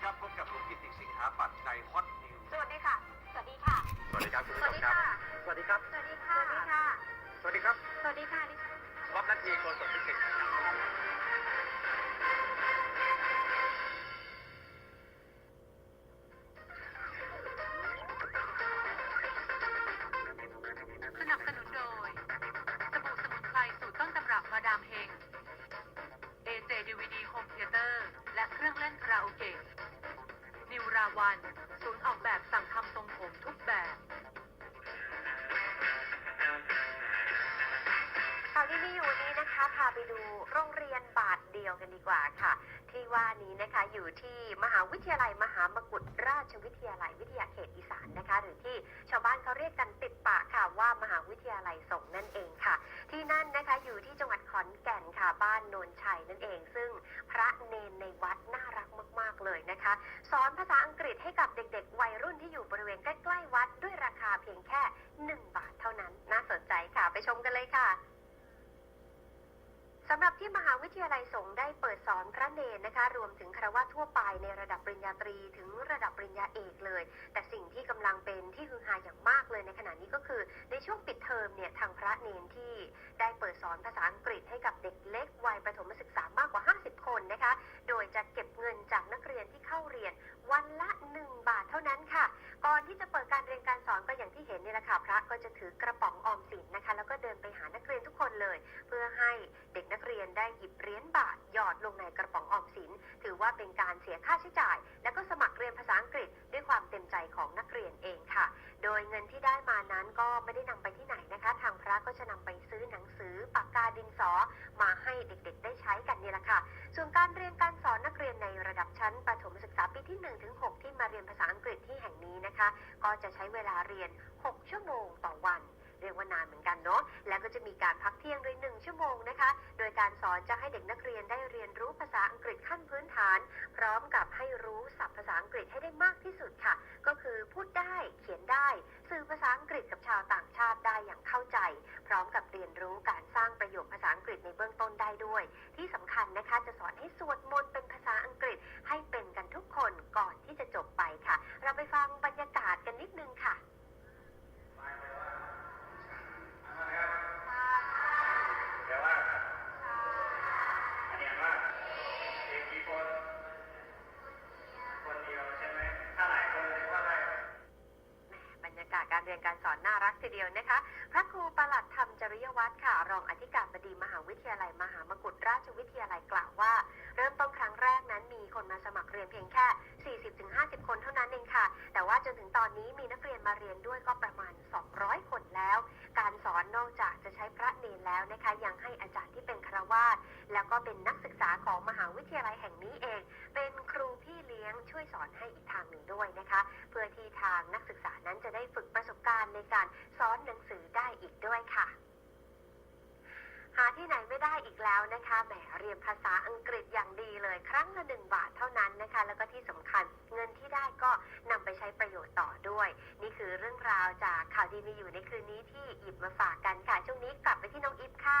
ดีครับพบกับผมกิติสิงหาปัตย์ในฮอตนิวสวัสดีค่ะ สวัสดีค่ะ สวัสดีครับคุณสผู้วัชสมดีครับค่ะสวัสดีครับ สวัสดีค่ะสวัสดีค่ะ สวัสดีครับ สวัสดีค่ะดิรอบนาทีโกศลพิเศษครับสนับสนุนโดย สบู่สมุนไพรสูตรต้นตำรับมาดามเฮง AJ DVD Home Theater และเครื่องเล่นคาราโอเกะนิ วราวันศูนย์ออกแบบสั่งทำทรงผมทุกแบบข่าวที่มีอยู่นี้นะคะพาไปดูโรงเรียนบาทเดียวกันดีกว่าค่ะ ที่ว่านี้นะคะอยู่ที่มหาวิทยาลัยมหา นะคะ สอนภาษาอังกฤษให้กับเด็กๆ วัยรุ่นที่อยู่บริเวณใกล้ๆวัดด้วยราคาเพียงแค่ 1 บาทเท่านั้น น่าสนใจค่ะ ไปชมกันเลยค่ะสำหรับที่มหาวิทยาลัยสงฆ์ได้เปิดสอนพระเนรนะคะ รวมถึงคารวะทั่วไปในระดับปริญญาตรีถึงระดับปริญญาเอกเลย แต่สิ่งที่กำลังเป็นที่ฮือฮาอย่างมากเลยในขณะนี้ก็คือ ในช่วงปิดเทอมเนี่ยทางพระเนรที่ได้เปิดสอนภาษาอังกฤษให้กับเด็กเล็กวัยประถมศึกษามากกว่า ค่ะพระก็จะถือกระป๋องออมสินนะคะ แล้วก็เดินไปหานักเรียนทุกคนเลย เพื่อให้เด็กนักเรียนได้หยิบเหรียญบาทหยอดลงในกระป๋องออมสิน ถือว่าเป็นการเสียค่าใช้จ่าย แล้วก็สมัครเรียนภาษาอังกฤษด้วยความเต็มใจของนักเรียนเองค่ะ โดยเงินที่ได้มานั้นก็ไม่ได้นำไปที่ไหนนะคะ ทางพระก็จะนำไปซื้อหนังสือปากกาดินส ที่แห่งนี้นะคะ ก็จะใช้เวลาเรียน 6 ชั่วโมงต่อวัน เรียกว่านานเหมือนกันเนาะ แล้วก็จะมีการพักเที่ยงด้วย1ชั่วโมงนะคะ โดยการสอนจะให้เด็กนักเรียนได้เรียนรู้ภาษาอังกฤษขั้นพื้นฐาน พร้อมกับให้รู้ศัพท์ภาษาอังกฤษให้ได้มากที่สุดค่ะ ก็คือพูดได้เขียนได้ สื่อภาษาอังกฤษกับชาวต่างชาติได้อย่างเข้าใจ พร้อมกับเรียนรู้การสร้างประโยคภาษาอังกฤษในเบื้องต้นได้ด้วย ที่สำคัญนะคะจะสอนให้สวดมนต์เป็นภาษาอังกฤษให้เป็น รรยากาศการเรียนการสอนน่ารักทีเดียวนะคะ พระครูประหลัดธรรมจริยวัตรค่ะ รองอธิการบดีมหาวิทยาลัยมหามกุฏราชวิทยาลัยกล่าวว่า เริ่มต้นครั้งแรกนั้นมีคนมาสมัครเรียนเพียงแค่ 40-50 คนเท่านั้นเองค่ะ แต่ว่าจนถึงตอนนี้มีนักเรียนมาเรียนด้วยก็ประมาณ 200 คนแล้ว การสอนนอกจากจะใช้พระเนรแล้วนะคะ ยังให้อาจารย์ที่เป็นครวาสแล้วก็เป็นนักศึกษาของมหาวิทยาลัยแห่งนี้เอง เป็นครูพี่เลี้ยงช่วยสอนให้อีกทางหนึ่งด้วยนะคะ เพื่อที่ทางนักศึกษานั้นจะได้ฝึกประารในการสอนหนังสือได้อีกด้วยค่ะ หาที่ไหนไม่ได้อีกแล้วนะคะแหมเรียนภาษาอังกฤษอย่างดีเลย ครั้งละหนึ่งบาทเท่านั้นนะคะ แล้วก็ที่สำคัญเงินที่ได้ก็นำไปใช้ประโยชน์ต่อด้วย นี่คือเรื่องราวจากข่าวดีมีอยู่ในคืนนี้ที่หยิบมาฝากกันค่ะช่วงนี้กลับไปที่น้องอิฟค่ะ